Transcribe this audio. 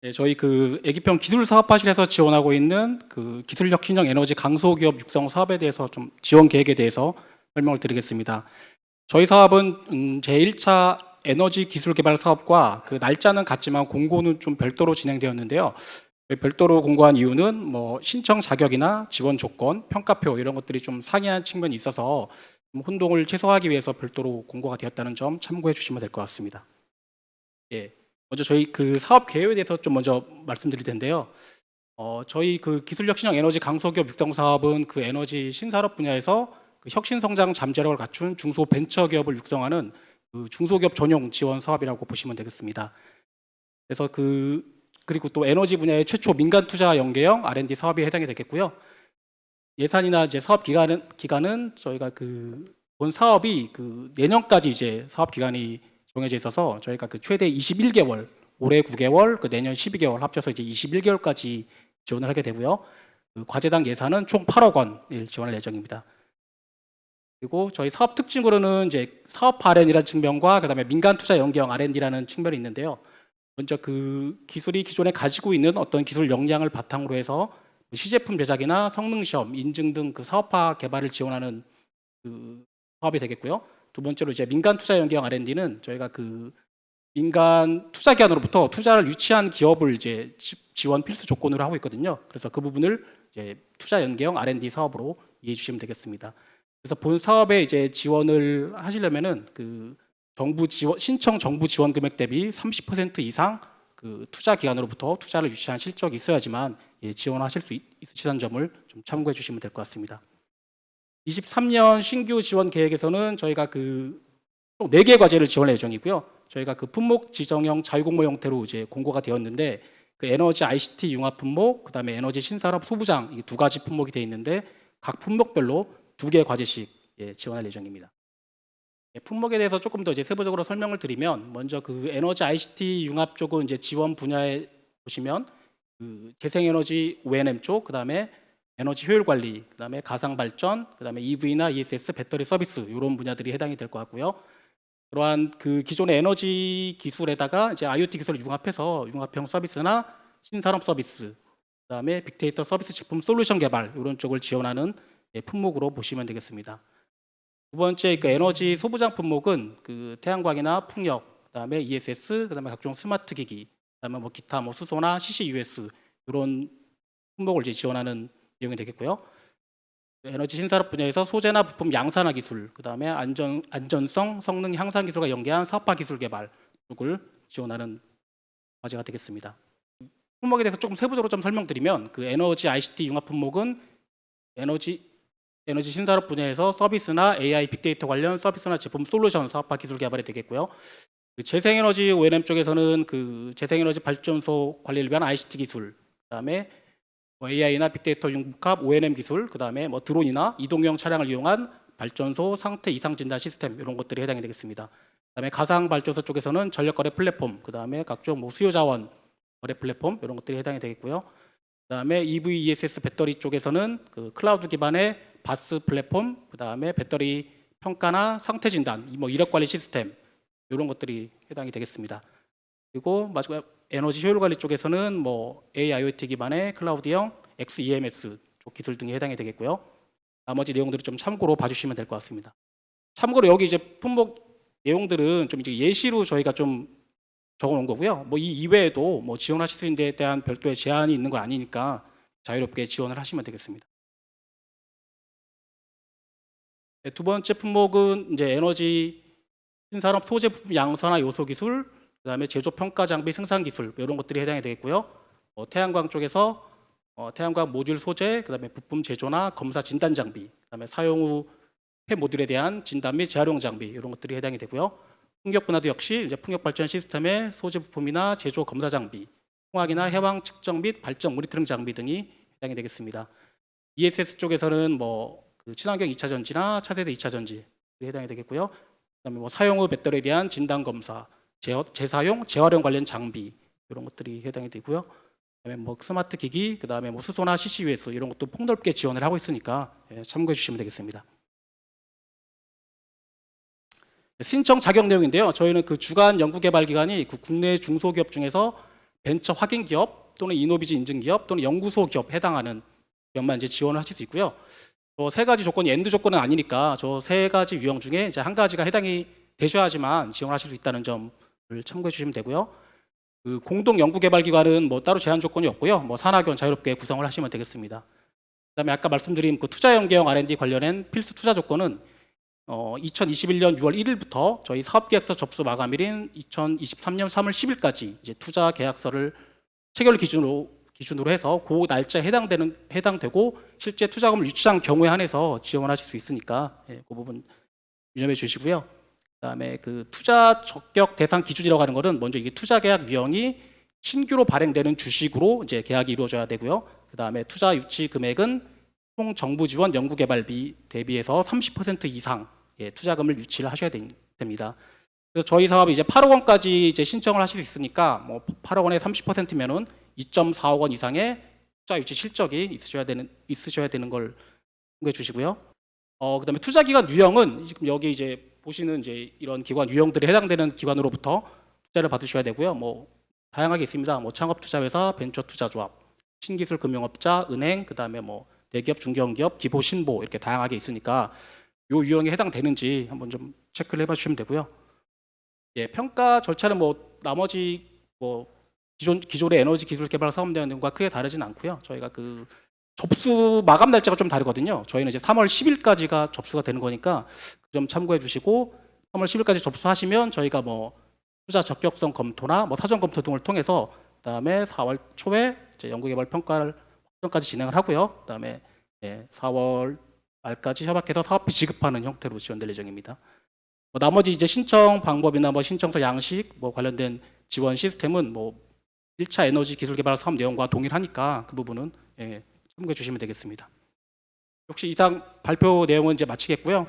네, 저희 그 애기평 기술 사업화실에서 지원하고 있는 그 기술력 신형 에너지 강소 기업 육성 사업에 대해서 좀 지원 계획에 대해서 설명을 드리겠습니다. 저희 사업은 음, 제1차 에너지 기술 개발 사업과 그 날짜는 같지만 공고는 좀 별도로 진행되었는데요. 별도로 공고한 이유는 뭐 신청 자격이나 지원 조건, 평가표 이런 것들이 좀 상이한 측면이 있어서 좀 혼동을 최소화하기 위해서 별도로 공고가 되었다는 점 참고해 주시면 될 것 같습니다. 예. 먼저 저희 그 사업 계획에 대해서 좀 먼저 말씀드릴 텐데요. 어, 저희 그 기술력 신형 에너지 강소기업 육성 사업은 그 에너지 신산업 분야에서 그 혁신 성장 잠재력을 갖춘 중소 벤처 기업을 육성하는 그 중소기업 전용 지원 사업이라고 보시면 되겠습니다. 그래서 그 그리고 또 에너지 분야의 최초 민간 투자 연계형 R&D 사업에 해당이 되겠고요. 예산이나 이제 사업 기간은 기간은 저희가 그 본 사업이 그 내년까지 이제 사업 기간이 정해져 있어서 저희가 그 최대 21개월, 올해 9개월, 그 내년 12개월 합쳐서 이제 21개월까지 지원을 하게 되고요. 그 과제당 예산은 총 8억 원을 지원할 예정입니다. 그리고 저희 사업 특징으로는 이제 사업 R&D라는 측면과 그다음에 민간 투자 연계형 R&D라는 측면이 있는데요. 먼저 그 기술이 기존에 가지고 있는 어떤 기술 역량을 바탕으로 해서 시제품 제작이나 성능 시험, 인증 등 그 사업화 개발을 지원하는 그 사업이 되겠고요. 두 번째로 이제 민간 투자 연계형 R&D는 저희가 그 민간 투자 기관으로부터 투자를 유치한 기업을 이제 지- 지원 필수 조건으로 하고 있거든요. 그래서 그 부분을 이제 투자 연계형 R&D 사업으로 이해해 주시면 되겠습니다. 그래서 본 사업에 이제 지원을 하시려면은 그 정부 지원 신청 정부 지원 금액 대비 30% 이상 그 투자 기관으로부터 투자를 유치한 실적이 있어야지만 예, 지원하실 수 있- 있으시다는 점을 좀 참고해 주시면 될 것 같습니다. 23년 신규 지원 계획에서는 저희가 그 총 4개 과제를 지원할 예정이고요. 저희가 그 품목 지정형 자유공모 형태로 이제 공고가 되었는데 그 에너지 ICT 융합 품목, 그다음에 에너지 신산업 소부장 이 두 가지 품목이 되어 있는데 각 품목별로 두 개 과제씩 예, 지원할 예정입니다. 예, 품목에 대해서 조금 더 이제 세부적으로 설명을 드리면 먼저 그 에너지 ICT 융합 쪽은 이제 지원 분야에 보시면 그 재생에너지 O&M 쪽, 그다음에 에너지 효율 관리, 그다음에 가상 발전, 그다음에 EV나 ESS 배터리 서비스 이런 분야들이 해당이 될 것 같고요. 그러한 그 기존의 에너지 기술에다가 이제 IoT 기술을 융합해서 융합형 서비스나 신산업 서비스, 그다음에 빅데이터 서비스 제품 솔루션 개발 이런 쪽을 지원하는 예, 품목으로 보시면 되겠습니다. 두 번째 그 에너지 소부장 품목은 그 태양광이나 풍력, 그다음에 ESS, 그다음에 각종 스마트 기기, 그다음에 뭐 기타 뭐 수소나 CCUS 이런 품목을 이제 지원하는 내용이 되겠고요. 에너지 신산업 분야에서 소재나 부품 양산화 기술, 그다음에 안전 안전성, 성능 향상 기술과 연계한 사업화 기술 개발 쪽을 지원하는 과제가 되겠습니다. 품목에 대해서 조금 세부적으로 좀 설명드리면 그 에너지 ICT 융합 품목은 에너지 에너지 신산업 분야에서 서비스나 AI 빅데이터 관련 서비스나 제품 솔루션 사업화 기술 개발이 되겠고요. 그 재생에너지 O&M 쪽에서는 그 재생에너지 발전소 관리를 위한 ICT 기술, 그다음에 뭐 AI나 빅데이터 융합 O&M 기술, 그 다음에 뭐 드론이나 이동형 차량을 이용한 발전소 상태 이상 진단 시스템 이런 것들이 해당이 되겠습니다. 그다음에 가상 발전소 쪽에서는 전력 거래 플랫폼, 그다음에 각종 뭐 수요 자원 거래 플랫폼 이런 것들이 해당이 되겠고요. 그다음에 EV ESS 배터리 쪽에서는 그 클라우드 기반의 바스 플랫폼, 그다음에 배터리 평가나 상태 진단, 뭐 이력 관리 시스템 이런 것들이 해당이 되겠습니다. 그리고 마지막 에너지 효율 관리 쪽에서는 뭐 AIoT 기반의 클라우드형 XEMS 쪽 기술 등이 해당이 되겠고요. 나머지 내용들을 좀 참고로 봐주시면 될 것 같습니다. 참고로 여기 이제 품목 내용들은 좀 이제 예시로 저희가 좀 적어놓은 거고요. 뭐 이 이외에도 뭐 지원하실 수 있는 데에 대한 별도의 제한이 있는 거 아니니까 자유롭게 지원을 하시면 되겠습니다. 네, 두 번째 품목은 이제 에너지 신산업 소재품 양산화 요소 기술, 그다음에 제조 평가 장비 생산 기술 이런 것들이 해당이 되겠고요. 어, 태양광 쪽에서 어, 태양광 모듈 소재, 그다음에 부품 제조나 검사 진단 장비, 그다음에 사용 후 폐 모듈에 대한 진단 및 재활용 장비 이런 것들이 해당이 되고요. 풍력 분야도 역시 이제 풍력 발전 시스템의 소재 부품이나 제조 검사 장비, 홍학이나 해왕 측정 및 발전 모니터링 장비 등이 해당이 되겠습니다. ESS 쪽에서는 뭐 그 친환경 2차 전지나 차세대 2차 전지 해당이 되겠고요. 그다음에 뭐 사용 후 배터리에 대한 진단 검사, 재, 재사용, 재활용 관련 장비 이런 것들이 해당이 되고요. 그다음에 뭐 스마트 기기, 그다음에 뭐 수소나 CCUS 이런 것도 폭넓게 지원을 하고 있으니까 예, 참고해 주시면 되겠습니다. 신청 자격 내용인데요. 저희는 그 주간 연구개발 기관이 그 국내 중소기업 중에서 벤처 확인 기업 또는 이노비즈 인증 기업 또는 연구소 기업 해당하는 기업만 이제 지원을 하실 수 있고요. 저세 가지 조건이 엔드 조건은 아니니까 저 세 가지 유형 중에 이제 한 가지가 해당이 되셔야지만 지원하실 수 있다는 점을 참고해 주시면 되고요. 그 공동 연구 개발 기관은 뭐 따로 제한 조건이 없고요. 뭐 산학연 자유롭게 구성을 하시면 되겠습니다. 그다음에 아까 말씀드린 그 투자 연계형 R&D 관련된 필수 투자 조건은 어, 2021년 6월 1일부터 저희 사업계약서 접수 마감일인 2023년 3월 10일까지 이제 투자 계약서를 체결 기준으로 기준으로 해서 그 날짜에 해당되는 해당되고 실제 투자금을 유치한 경우에 한해서 지원하실 수 있으니까 예, 그 부분 유념해 주시고요. 그다음에 그 투자 적격 대상 기준이라고 하는 것은 먼저 이게 투자 계약 유형이 신규로 발행되는 주식으로 이제 계약이 이루어져야 되고요. 그다음에 투자 유치 금액은 총 정부 지원 연구 개발비 대비해서 30% 이상 예, 투자금을 유치를 하셔야 되- 됩니다. 그래서 저희 사업이 이제 8억 원까지 이제 신청을 하실 수 있으니까 뭐 8억 원에 30%면은 2.4억 원 이상의 투자 유치 실적이 있으셔야 되는 있으셔야 되는 걸 공개해 주시고요. 어 그다음에 투자 기관 유형은 지금 여기 이제 보시는 이제 이런 기관 유형들에 해당되는 기관으로부터 투자를 받으셔야 되고요. 뭐 다양하게 있습니다. 뭐 창업 투자 회사, 벤처 투자 조합, 신기술 금융업자, 은행, 그다음에 뭐 대기업, 중견기업, 기보 신보 이렇게 다양하게 있으니까 요 유형에 해당되는지 한번 좀 체크를 해봐 주시면 되고요. 예, 평가 절차는 뭐 나머지 뭐 기존 기존의 에너지 기술 개발 사업 내용과 크게 다르진 않고요. 저희가 그 접수 마감 날짜가 좀 다르거든요. 저희는 이제 3월 10일까지가 접수가 되는 거니까 그점 참고해 주시고 3월 10일까지 접수하시면 저희가 뭐 투자 적격성 검토나 뭐 사전 검토 등을 통해서 그다음에 4월 초에 이제 연구개발 평가를 확정까지 진행을 하고요. 그다음에 예, 4월 말까지 협약해서 사업비 지급하는 형태로 지원될 예정입니다. 뭐 나머지 이제 신청 방법이나 뭐 신청서 양식 뭐 관련된 지원 시스템은 뭐 1차 에너지 기술 개발 사업 내용과 동일하니까 그 부분은 예, 참고해 주시면 되겠습니다. 역시 이상 발표 내용은 이제 마치겠고요.